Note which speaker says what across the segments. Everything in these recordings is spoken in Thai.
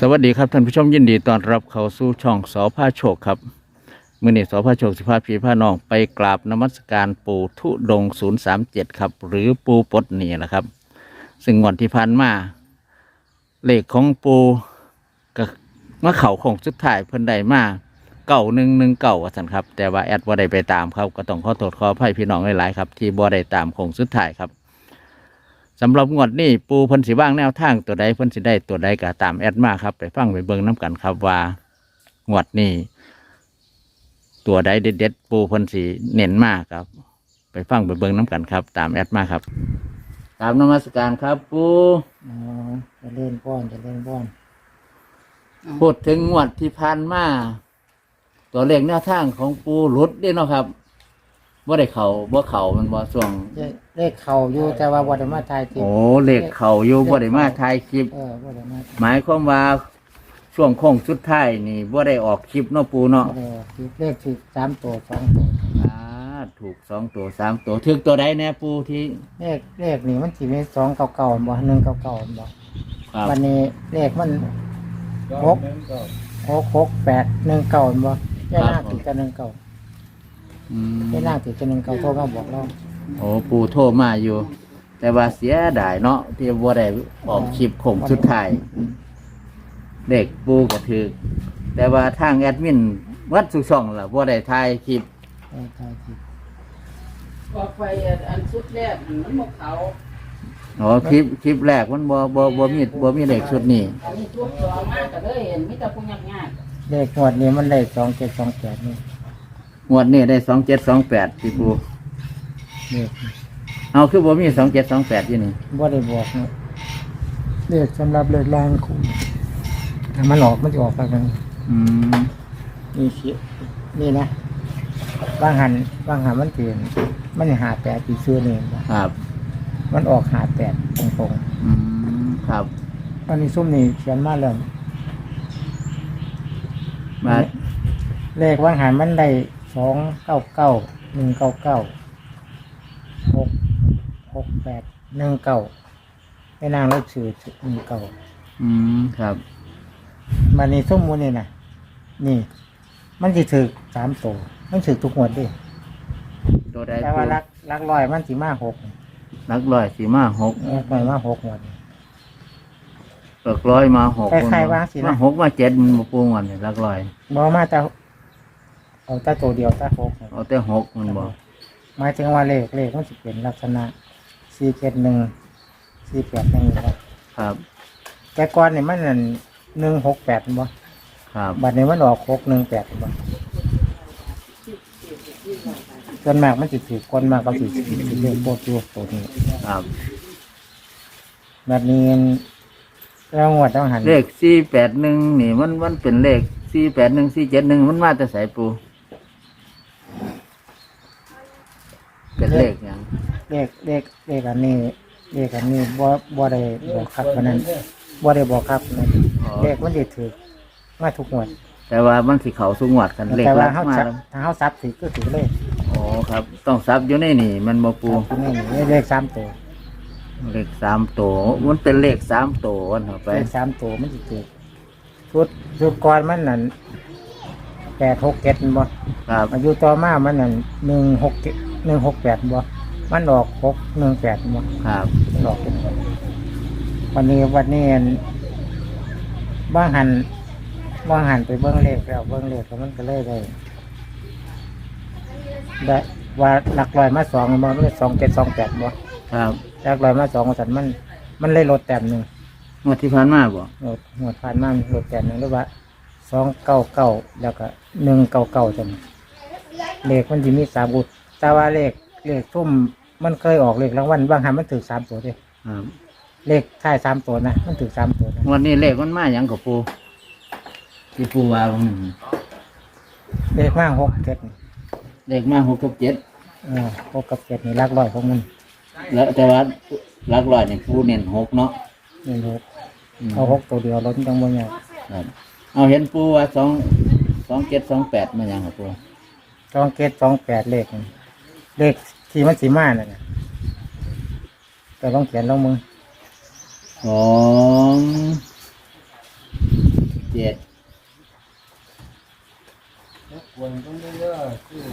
Speaker 1: สวัสดีครับท่านผู้ชมยินดีต้อนรับเข้าสู่ช่องสอพาโชคครับมื่อนี้สอพาโชคสิพาพีพาน้องไปกราบนมัสการปู่ทุดงศูนย์สามเจ็ดครับ หรือปูปดหนี่แหละครับ ซึ่งงวันที่ผ่านมาเลขของปูก็มาเขาของสุดท้ายเพิ่นได้มาเก่าหนึ่งหนึ่งเก่าว่าสันครับ แต่ว่าแอดว่าได้ไปตามครับก็ต้องขอโทษขออภัยพี่น้องหลายๆครับที่บ่ได้ตามของสุดท้ายครับ สำหรับงวดนี้ปูเพิ่นสิว่างแนวทางตัวใดเพิ่นสิได้ตัวใดก็ตามแอดมาครับ ไปฟังไปเบิ่งน้กันครับว่างวดนี้ตัวใดเด็ดๆปูเพิ่นสิเน้นมากครับ ไปฟังไปเบิ่งน้กันครับ ตามแอดมาครับตามนมัสการครับปู
Speaker 2: อ๋อจะเล่นป้อนจะเล่นป้อน
Speaker 1: พูดถึงงวดที่ผ่านมาตัวเลขแนวทางของปูหลุดเด้เนาะครับบ่ได้เข่าบ่เข่ามันบ่ช่วง
Speaker 2: เลขเลขเข่าอยู่แต่ว่าวัดมาทายติด
Speaker 1: โอ้เลขเข่าอยู่บ่ได้มาถ่ายคลิป
Speaker 2: เออวัดมา
Speaker 1: หมายความว่าช่วงโค้งสุดท้ายนี่ว่าได้ออกคลิปเนาะปูเนาะ
Speaker 2: เออเลขสิสามตัวสองตัว
Speaker 1: อ่าถูกสองตัวสามตัวถึกตัวใดแน่ปูที่
Speaker 2: เลขเลขนี่มันสิมีสองเก่าเก่าๆบ่หนึ่งเก่าเก่าๆบ่
Speaker 1: ครับ
Speaker 2: วันนี้เลขมันหกหกหกแปดหนึ่งเก่าบ่ย่าหน้าติดกันหนึ่งเก่า
Speaker 1: อืม
Speaker 2: ย่าหน้าติดกันหนึ่งเก่าโทรมาบอกเรา
Speaker 1: โอ้ปูโทรมาอยู่ แต่ว่าเสียดายเนาะที่ว่าได้ออกคลิปโค้งสุดท้ายเด็กปูก็ถือแต่ว่าทางแอดมินวัดสุช่องล่ะว่าได้ถ่ายคลิป
Speaker 2: เออทายติด
Speaker 3: ออกไปอันชุดแรกมันหมกเขา
Speaker 1: อ๋อคลิปคลิปแรกมันบ่บ่บ่มีบ่มีเลขชุดนี้
Speaker 3: อันนี้ชุดสองมากก็เลยเห็นมิตรพุญยักงาน
Speaker 2: เลขงวดนี้มันได้สองเจ็ดสองแปดนี่
Speaker 1: งวดนี้ได้สองเจ็ดสองแปดที่ปู
Speaker 2: เลข
Speaker 1: เอาคือบ่มีสองเจ็ดสองแปดอยู่นี่
Speaker 2: บ่ได้บอกเนาะเลขสำหรับเลขล่างคู่ถ้ามันออกมันจะออกไปกัน
Speaker 1: อืม
Speaker 2: นี่เขียนี่นะบางหันบางหันมันเปลี่ยนมันหาแปดปีซื้อเนี่ย
Speaker 1: ครับ
Speaker 2: มันออกหาแปดตรง
Speaker 1: อืมครับ
Speaker 2: ๆอันนี้ซุ่มนี่เขียนมาแล้ว
Speaker 1: มา
Speaker 2: เลขบางหันมันได้สองเก้าเก้าหนึ่งเก้าเก้า หกหกแปดหนึ่งเก้าไปนางเลขสื่อหนึ่งเก้า
Speaker 1: อืมครับ
Speaker 2: มันนี่ส้มมูนี่นะนี่ มันจะถือสามตัวมันถือทุกงวดดิ
Speaker 1: ตัวใด
Speaker 2: แต่ว่ารักรักลอยมันสีมาหก
Speaker 1: นักร้อยสีมาหก
Speaker 2: รักลอยมาหกงวด
Speaker 1: เปิกร้อยมาหก
Speaker 2: คล้ายๆว่าสินะ
Speaker 1: มาหกมาเจ็ดมันมาปูงวันนี่นักร้อย
Speaker 2: บอมาแต่เอาแต่ตัวเดียวแต่หก
Speaker 1: เอาแต่หกมันบอก
Speaker 2: หมายถึงว่าเลขเลขมันจะเป็นลักษณะสี่เจ็ดหนึ่งสี่แปดหนึ่งครับ
Speaker 1: ครับ
Speaker 2: แต่ก่อนนี่มันนั่นหนึ่งหกแปดบ่
Speaker 1: ครับ
Speaker 2: บัดนี้มันออกหกหนึ่งแปดบ่ส่วนมากมันจะถือคนมากก็ถือเรื่องโคตรตัวตัวนี้
Speaker 1: ครับ
Speaker 2: แบบนี้เรางวดต้องหัน
Speaker 1: เลขสี่แปดหนึ่งนี่มันมันเป็นเลขสี่แปดหนึ่งสี่เจ็ดหนึ่งมันมาแต่สายปู เป็นเลขหยัง
Speaker 2: เลขเลขเลขอันนี้เลขอันนี้บ่บ่ได้บอกครับวันนั้นบ่ได้บอกครับนะ
Speaker 1: อ๋อ
Speaker 2: เลขมันจะถือมาทุกงวด
Speaker 1: แต่ว่ามันสิเขาสุงวดกันเลข
Speaker 2: แต่
Speaker 1: ลั
Speaker 2: ว่า
Speaker 1: ก
Speaker 2: เขา
Speaker 1: มา
Speaker 2: ซับ
Speaker 1: แล้ว
Speaker 2: ถ้าเขาซับถือก็ถือเลข
Speaker 1: อ๋อครับ ต้องซับอยู่ในนี่ มันมาปู
Speaker 2: นี่นี่เลขสามตัว
Speaker 1: เลขสามตัวมันเป็นเลขสามตัววันเข้าไป
Speaker 2: เลขสามตัวมันจะถือชุดชุดก่อนมันนั่นแปดหกเจ็ดบ่
Speaker 1: ครับ
Speaker 2: อายุต่อมามันนั่นหนึ่งหก หนึ่งหกแปดบ่มันออกหกหนึ่งแปดบ่
Speaker 1: ครับ
Speaker 2: มันออกเป็นวันนี้วันนี้อันบ้างหันบ้างหันไปเบิ้งเลขแล้วเบิ้งเลขแล้วมันก็เลยได้ได้ว่าหลักลอยมาสองบ่มันสองเจ็ดสองแปดบ่
Speaker 1: ครับ
Speaker 2: หลักลอยมาสองสันมัน มันเลยลดแต้มหนึ่ง
Speaker 1: งวดที่ผ่านมาบ่
Speaker 2: ลดหมดผ่านมามันลดแต้มหนึ่งหรือว่าสองเก้าเก้าแล้วก็หนึ่งเก้าเก้าจังเลขมันจะมีสามอุด แต่ว่าเลขเลขทุ่มมันเคยออกเลขรางวัลบางหันมันถือสามตัวเด้
Speaker 1: ครับ
Speaker 2: เลขท้ายสามตัวนะมันถือสามตัวนะ
Speaker 1: งวันนี้เลขมันมาอย่างกับปูที่ปูว่าผม
Speaker 2: เลขมากหกเจ็ดนี่
Speaker 1: เลขมาหกกับเจ็ด
Speaker 2: เออหกกับเจ็ดนี่หลักร้อยของมัน
Speaker 1: แล้วแต่ว่าหลักร้อยเนี่ยปูเน้นหกเนาะ
Speaker 2: นี่หก
Speaker 1: อืม
Speaker 2: เอาหกตัวเดียวล้นจังบ่ใหญ่
Speaker 1: ครับเอาเห็นปูว่าสองสองเจ็ดสองแปดมาอย่างกับปู
Speaker 2: สองเจ็ดสองแปดเลขนี่ เลขที่มันสีมาน่ะนะแต่ต้องเขียนลงมือ
Speaker 1: สองเจ็ด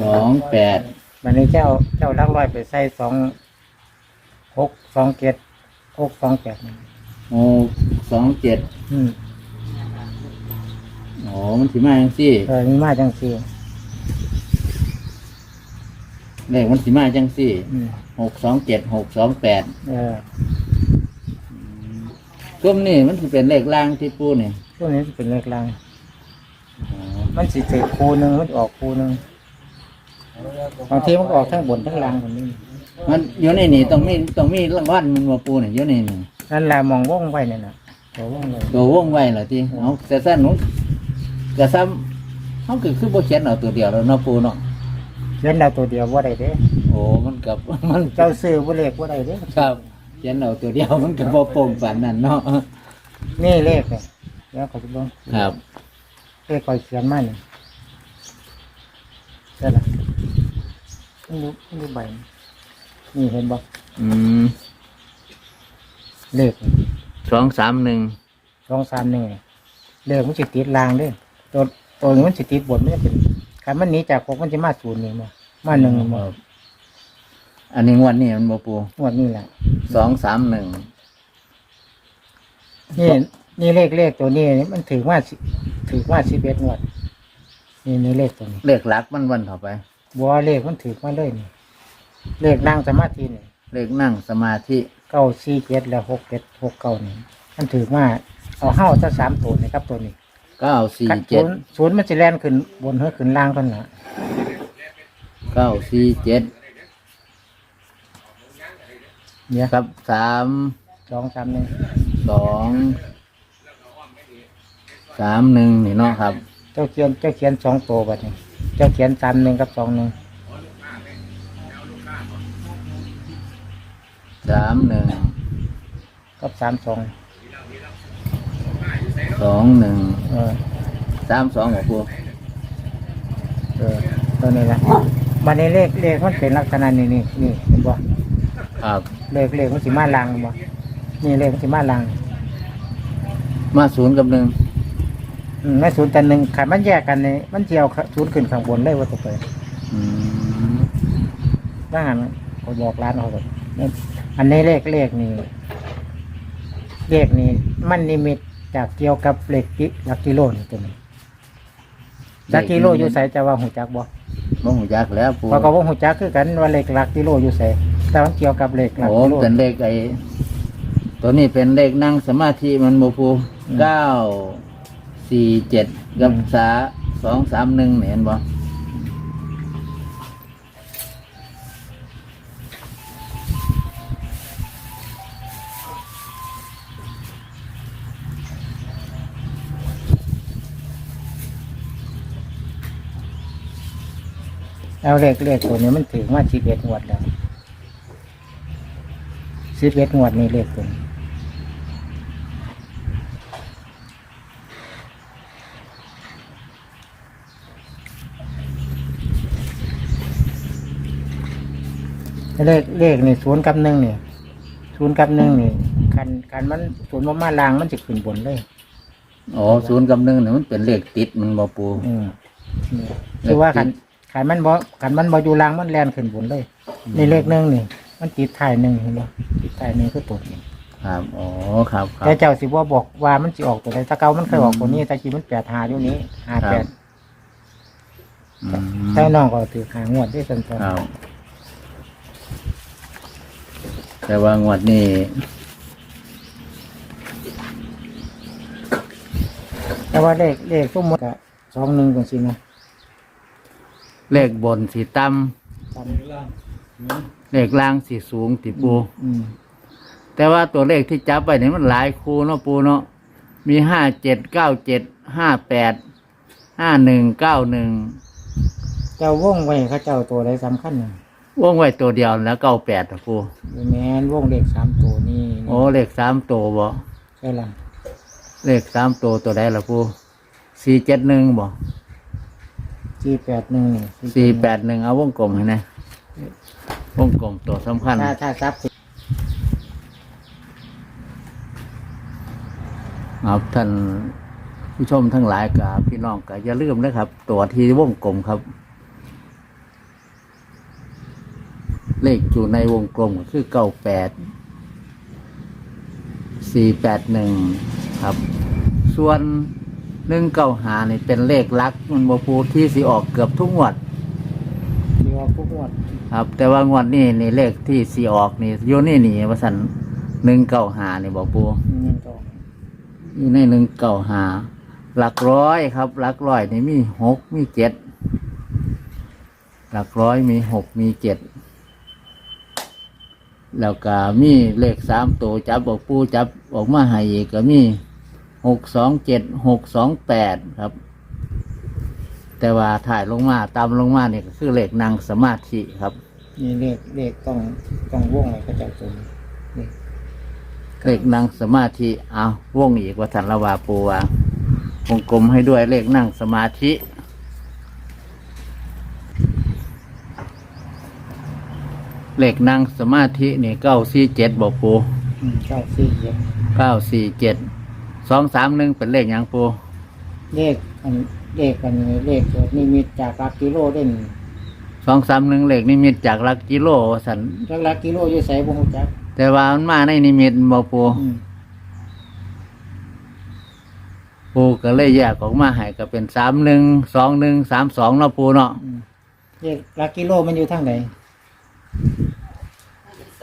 Speaker 1: สองแปด
Speaker 2: วันนี้เจ้าเจ้าลักลอยไปใส่สองหกสองเจ็ดหกสองแปดนี่
Speaker 1: หกสองเจ็ด
Speaker 2: อืม
Speaker 1: โอ้มันสิมาจังซี่
Speaker 2: เออมีมาจังสี่
Speaker 1: เลขมันสิมาจังซี่
Speaker 2: อืม
Speaker 1: หกสองเจ็ดหกสองแปด
Speaker 2: เออ
Speaker 1: กลุ่มนี่มันสิเป็นเลขล่างที่ปูนี่
Speaker 2: ช่วงนี้เป็นเลขลังมันสิเศษคูหนึ่งมันออกคูหนึ่งบางทีมันก็ออกทั้งบนทั้งล่างคนนี้
Speaker 1: มันอยู่ในนี่ต้องมีต้องมีรางวัลมันมาปูนี่อยู่ในนี่
Speaker 2: นั่นแหละมองว่องไว้เนี่ยนะตัวว่องเลย
Speaker 1: ตัววงไว้เหรอที่เอาแต่สั้นหนูกระซ้ำเขาคือคือบ่เขียนเอาตัวเดียวแล้วเนาะปูเนาะ
Speaker 2: เขียนเราตัวเดียวว่าได้เด้
Speaker 1: โอ้มันกับมัน
Speaker 2: เจ้าซื้อว่าเลขว่าได้เด้
Speaker 1: ครับเขียนเอาตัวเดียวมันกับบ่โปร่งฝันนั่นเนาะ
Speaker 2: นี่เลขเนี่ยเดี๋ยวขอจะลง
Speaker 1: ครับ
Speaker 2: เลขคอยเขียนมาเนี่ยใช่ละไม่รู้ไม่รู้ใบนี่เห็นบ่
Speaker 1: อืม
Speaker 2: เลข
Speaker 1: สองสามหนึ่ง
Speaker 2: สองสามหนึ่งเลขมันสิติดลางเด้ตัวตัวนี้มันสิติดบนไม่ได้เป็น คันมันหนีจากหกมันจะมาศูนย์นี่มามาหนึ่งมา
Speaker 1: อันนี้งวดนี่มันบ่ปู
Speaker 2: งวดนี้แหละ
Speaker 1: สองสามหนึ่ง
Speaker 2: นี่นี่เลขเลขตัวนี้นี่มันถือว่าสิถือว่าสิบเอ็ดงวด นี่นี่เลขตัวนี้
Speaker 1: เลขหลักมันวันต่อไป
Speaker 2: บัวเลขมันถือมาเลยนี่เลขนั่งสมาธินี่
Speaker 1: เลขนั่งสมาธิ
Speaker 2: เก้าสี่เจ็ดแล้วหกเจ็ดหกเก้านี่มันถือว่าเอาเห้าจะสามตัวนี่ครับตัวนี้
Speaker 1: เก้าสี่
Speaker 2: กัด
Speaker 1: เจ็ด
Speaker 2: ศูนย์ศูนย์มันจะแล่นขึ้นบนเฮือขึ้นล่างเท่านั้นนะ
Speaker 1: เก้าสี่เจ็ด
Speaker 2: เนี่ย
Speaker 1: ครับสาม
Speaker 2: สองสามหนึ่ง
Speaker 1: สองสามหนึ่งนี่เนาะครับ
Speaker 2: เจ้าเขียนเจ้าเขียนสองตัวบัดนี้เจ้าเขียนสามหนึ่งกับสองหนึ่ง
Speaker 1: สามหนึ่ง
Speaker 2: กับสามสอง
Speaker 1: สองหนึ่ง
Speaker 2: เออ
Speaker 1: สามสองของปู
Speaker 2: เออตัวนี้ละบัดนี้เลขเลขมันเป็นลักษณะนี่นี่นี่เห็นบ่
Speaker 1: ครับ
Speaker 2: เลขเลขมันสิมาลังบ่นี่เลขมันสิมาลัง
Speaker 1: มาศูนย์กับหนึ่ง
Speaker 2: อืมในศูนย์แต่หนึ่งขันมันแยกกันนี่มันเจียวศูนย์ขึ้นข้างบนเลยว่าตัวไป
Speaker 1: อืม
Speaker 2: ถ้างั้นเขาบอกร้านเขาแบบอันนี้เลขเลขนี่เลขนี่มันนิมิต จากเกี่ยวกับเลขกิหลักกิโลนี่ตัวนี้หลักกิโลอยู่ใส่จะว่าหูจักบ่
Speaker 1: บ่หูจักแล้วปู
Speaker 2: เพราะก็ว่าหูจักคือกันว่าเลขหลักกิโลอยู่ใส่แต่มันเกี่ยวกับเลขหลัก
Speaker 1: โอ้
Speaker 2: กิโล
Speaker 1: เป็นเลขไอ้ตัวนี้เป็นเลขนั่งสมาธิมันโมปู
Speaker 2: อืม
Speaker 1: เก้าสี่เจ็ดกับ
Speaker 2: อืม
Speaker 1: สาสองสามหนึ่งเห็นบ่
Speaker 2: แล้วเลขเลขตัวนี้มันถึงว่าสิบเอ็ดงวดแล้วสิบเอ็ดงวดนี่เลขตัวนี้เลขเลขนี่ศูนย์กับหนึ่งนี่ศูนย์กับหนึ่งนี่คันคันมันศูนย์มามาลางมันจะขึ้นบนเลย
Speaker 1: โอ้ศูนย์กับหนึ่งเนี่ยมันเป็นเลขติดมันบ่ปู
Speaker 2: อืมนี่คือว่าขัน ขันมันบ่ขันมันบ่อยู่ล่างมันแลนขึ้นบนเลยนี่เลขหนึ่งนี่ มันติดท้ายหนึ่งเห็นบ่ติดท้ายหนึ่งคือตัวนี้
Speaker 1: ครับโอ้ครับครับ
Speaker 2: แต่เจ้าสิบ่บอกว่ามันสิออกตัวใดถ้าเก่ามันเคยออกตัวนี้แต่กี้มันแปดหาอยู่นี้หาแปด
Speaker 1: อืม
Speaker 2: แต่น้องก็ถือหางวดได้สัน
Speaker 1: ครับ แต่ว่างวดนี้
Speaker 2: ๆแต่ว่าเลขเลขสมมติก็สองหนึ่งกันสินะ
Speaker 1: เลขบนสีต่
Speaker 2: ตามำ
Speaker 1: เลขล่างสีสูงติปู
Speaker 2: อืม
Speaker 1: แต่ว่าตัวเลขที่จับไปเนี่ยมันหลายคูเนาะปูเนาะมีห้าเจ็ดเก้าเจ็ดห้าแปดห้าหนึ่งเก้าหนึ่ง
Speaker 2: เจ้าว่องไว้เขาเจ้าตัวใดสำคัญน่ะ
Speaker 1: วงไว้ตัวเดียวแล้วเก้าแปดปู
Speaker 2: แม่นว่องเลขสามตัวนี่
Speaker 1: โอ้เลขสามตัวบ่
Speaker 2: ใช่ละ
Speaker 1: เลขสามตัวตัวใดล่ะปูสี่เจ็ดหนึ่งบ่
Speaker 2: สี่แปดหนึ่งนี่
Speaker 1: สี่แปดหนึ่งเอาวงกลมให้นะวงกลมตัวสำคัญ
Speaker 2: ถ้าถ้าทรัพย์สิ
Speaker 1: ครับท่านผู้ชมทั้งหลายกับพี่น้องก็อย่าลืมนะครับ ตัวที่วงกลมครับ เลขอยู่ในวงกลมก็คือเก้าแปดสี่แปดหนึ่งครับ ส่วน หนึ่งเก้าหานี่เป็นเลขลักษณ์มันบพูที่สิออกเกือบทุกงวด
Speaker 2: ที่ว่าพวกงวด
Speaker 1: ครับ แต่ว่างวดนี้นี่เลขที่สีออกนี่โยนี่นี่ว่าสันหนึ่งเก้าหานี่บอกปู
Speaker 2: เงินก็
Speaker 1: อยู่ในหนึ่งเก้าหาหลักร้อยครับ หลักร้อยนี่มีหกมีเจ็ดหลักร้อยมีหกมีเจ็ดแล้วก็มีเลขสามตัวจับบอกปูจับออกมาให้อีกก็มี หกสองเจ็ดหกสองแปดครับ แต่ว่าถ่ายลงมาตามลงมาเนี่ยก็คือเลขนางสมาธิครับ
Speaker 2: มีเลขเลขต้องต้องวงอะไรก็จะตัวนี้นี่
Speaker 1: เลขนั่งสมาธิเอาวงอีกว่าสันละวาปูวาวงกลมให้ด้วยเลขนั่งสมาธิเลขนั่งสมาธินี่เก้าสี่เจ็ดบอกปู
Speaker 2: อืมเก้าสี่เจ็ด
Speaker 1: เก้าสี่เจ็ด สองสามหนึ่งเป็นเลขหยังปู
Speaker 2: เลขอันเลขอันนี้เลขนี่มีจากหลักกิโลเด่น
Speaker 1: สองสามหนึ่งเลขนิมิตจากหลักกิโลว่าสัน
Speaker 2: จากหลักกิโลอยู่ใส่บ่ฮู้จัก
Speaker 1: แต่ว่ามันมาในนิมิตบอกปู
Speaker 2: อืม
Speaker 1: ปูก็เลยแยกออกมาให้ก็เป็นสามหนึ่งสองหนึ่งสามสองเนาะปูเนาะ
Speaker 2: อืมเลขหลักกิโลมันอยู่ทางไหน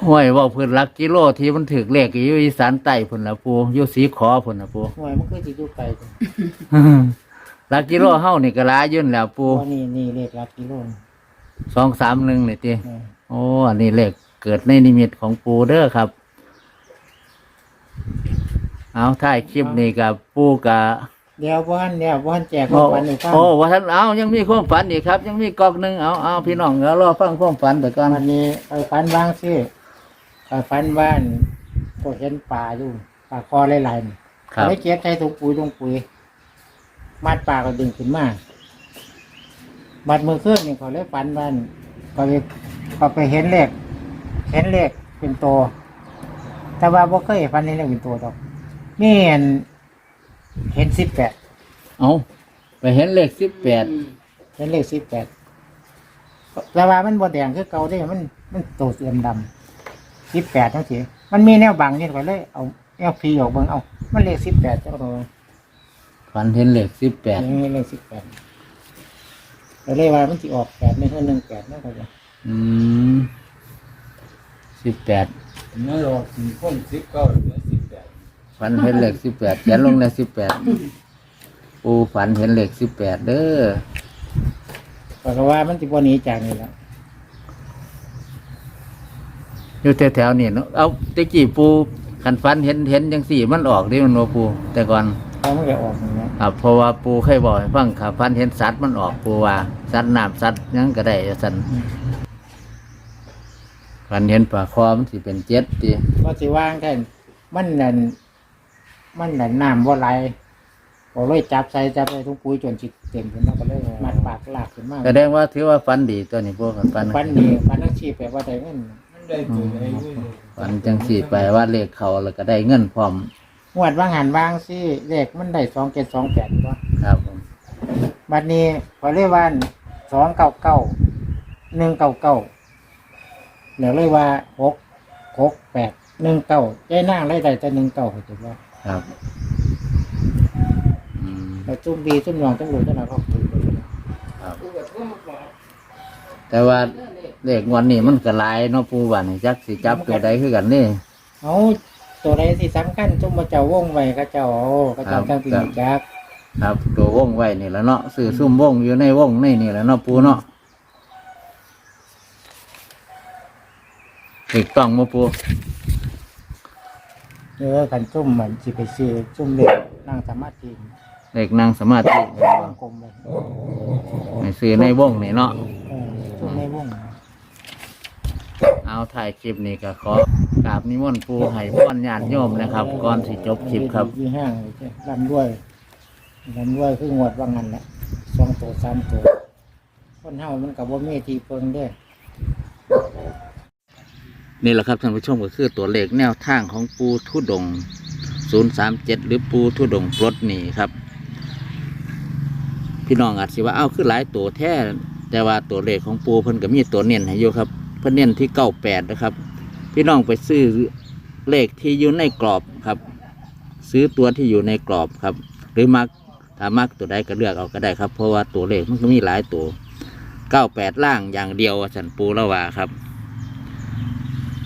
Speaker 1: ห้วยเว่าเพื้นหลักกิโลที่มันถือเลขอยู่อีสานใต้พุ่นละปูอยู่สีขอพุ่นละปู
Speaker 2: หวยมันคือสิอยู่ไกลจัง
Speaker 1: หลักกิโลเฮานี่ก็หลายยื่นแล้วปู
Speaker 2: เพราะนี่นี่เลขหลักกิโล
Speaker 1: สองสามหนึ่งนี่ติ
Speaker 2: เออ
Speaker 1: โอ้อันนี้เลขเกิดในนิมิตของปูเด้อครับ เอาท้ายคลิปนี้กับปูกับ
Speaker 2: เดี๋ยวบ่ทันเดี๋ยวบ่ทันแจกข
Speaker 1: โอ้
Speaker 2: องขวัญให้ฟัง
Speaker 1: โอ้ว่าท่านเอายังมีความฝันอีกครับ ยังมีกอกหนึ่งเอาเอาพี่น้องเดี๋ยวรอฟังความฝันไปก่อน
Speaker 2: วันนี้ไปฝันบ้างสิ ไปฝันบ้านก็เห็นป่าอยู่ป่าคอหลายๆนี่
Speaker 1: ครับ
Speaker 2: ไม่เก็บใส่ถุงปุ๋ยถุงปุ๋ยมัดป่าก็ดึงขึ้นมามัดมือเครื่องนี่เขาเลยฝันบ้านก็ไปก็ไปเห็นเลขเห็นเลขเป็นตัวแต่ว่าบ่เคยฝันเห็นเลขเป็นตัวดอกนี่เห็นเห็นสิบแปด
Speaker 1: เอาไปเห็นเลขสิบแปด
Speaker 2: เห็นเลขสิบแปดแต่ว่ามันบดแดงคือเก่าได้มันมันโตเสียมดำ สิบแปดทั้งทีมันมีแนวบังนี่ก็เลยเอาแนวพีออกเบิ่งเอา มันเลขสิบแปดจังตัว
Speaker 1: ฝันเห็นเลขสิบแปด
Speaker 2: นี่เลขสิบแปดก็เลยว่ามันสิออกแปดไม่ใช่หนึ่งแปดนะครับ
Speaker 1: อืมสิบแปด
Speaker 4: นั่นหรอกสี่คนสิบเก้าเหลือสิบแปด
Speaker 1: ฝันเห็นเลขสิบแปดเขียนลงในสิบแปดปูฝันเห็นเลขสิบแปดเด้อ
Speaker 2: ก็ว่ามันสิบ่หนีจากนี่แหละ
Speaker 1: อยู่แถวๆนี่เนาะเอาตะกี้ปูขันฝันเห็นเห็นจังสี่มันออกดิมันโนปูแต่ก่อน
Speaker 2: เพราะมันก็ออกอย่างเงี้ย
Speaker 1: ครับเพราะว่าปูเคยบอกให้ฟังครับฝันเห็นสัตว์มันออกปูว่าสัตว์น้ำสัตว์หยังก็ได้สันฝันเห็นปลาคอมันสิเป็นเจ็ดตี
Speaker 2: ว่าสิว่างแค่มันนั่นมันนั่นน้ำบ่ไหลก็เลยจับใส่จับใส่ถุงปุ๋ยจนจิตเต็มขึ้นมาก็เลยมัดปากลากขึ้นมา
Speaker 1: แสดงว่าถือว่าฝันดีตัวนี้ปูขันฝัน
Speaker 2: ฟันนี่ฟันอาชีพแปลว่าได้เงิน
Speaker 4: มัน ได้ตัวไหนไม่รู้
Speaker 1: ฝันจังสี่ไปว่าเลขเขาแล้วก็ได้เงินพร้อม
Speaker 2: งวดว่างหันว่างสิเลขมันได้สองเจ็ดสองแปดวะ
Speaker 1: ครับผม
Speaker 2: บัดนี้พอเรียกว่าสองเก้าเก้าหนึ่งเก้าเก้าเหลือเลยว่าหกหกแปดหนึ่งเก้าใจนั่งได้ได้แต่หนึ่งเก้าถูกว่า
Speaker 1: ครับอืม
Speaker 2: แต่จุ่มดีจุ่มหยองจุ่มหลุดจุ่มหนาเขาถูก
Speaker 1: ครับ
Speaker 3: กูก็โทรมาบอก
Speaker 1: แต่ว่า เลขงวันนี้มันก็หลายเนาะปูว่านี่จักสิจับตัวใดคือกันนี่
Speaker 2: เอาตัวใดที่สำคัญจุ่มมาเจ้าวงไว้ก็เจ้าเอาก็เจ้าตั้งปีจัก
Speaker 1: ครับ ตัววงไว้นี่แหล้วเนาะสื่อซุ่มวงอยู่ในวงในนี่แหละเนาะปูเนาะถูกต้องมาปู
Speaker 2: เออขันจุ่มมันสิไปซื้อจุ่มเล็กนั่งสมาธิ
Speaker 1: เลขนั่งสมาธิ
Speaker 2: วงกลมเลย
Speaker 1: ในซื้อในวงนี่เนาะ
Speaker 2: เออจุ่มในวง
Speaker 1: เอาถ่ายคลิปนี้ก็ขอกราบนิมนต์ปูให้พ่อนญาติโยมนะครับ ก่อนสิจบคลิปครับ
Speaker 2: ยี่ห้างเลยจ้ะลำด้วยลำด้วยคืองวดว่างันแหละสองตัวสามตัวคนเฮามันกับว่ามีทีเพิงเด้อ
Speaker 1: นี่แหละครับท่านผู้ชมก็คือตัวเลขแนวทางของปูทุดง 037 หรือปูทุดงปลดหนีครับ พี่น้องอาจสิว่าเอ้าคือหลายตัวแท้แต่ว่าตัวเลขของปูเพิ่นก็มีตัวเน้นให้อยู่ครับ เพิ่นเน้นที่เก้าแปดนะครับ พี่น้องไปซื้อเลขที่อยู่ในกรอบครับ ซื้อตัวที่อยู่ในกรอบครับ หรือมักถ้ามักตัวใดก็เลือกเอาก็ได้ครับ เพราะว่าตัวเลขมันก็มีหลายตัวเก้าแปดล่างอย่างเดียวสันปูละว่าครับ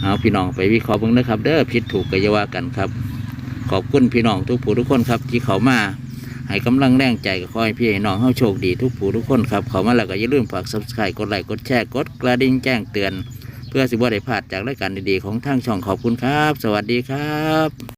Speaker 1: เอาพี่น้องไปวิเคราะห์เบ้างนะครับ เด้อผิดถูกก็ยว่ากันครับ ขอบคุณพี่น้องทุกผู้ทุกคนครับที่เขามา ให้กำลังแรงใจกับคอยพี่ให้น้องเฮาโชคดีทุกผู้ทุกคนครับเขามาแล้วก็อย่าลืมฝาก subscribe กดไลค์กดแชร์กดกระดิ่งแจ้งเตือน เพื่อสิบ่ได้พลาดจากรายการดีๆของทางช่องขอบคุณครับ สวัสดีครับ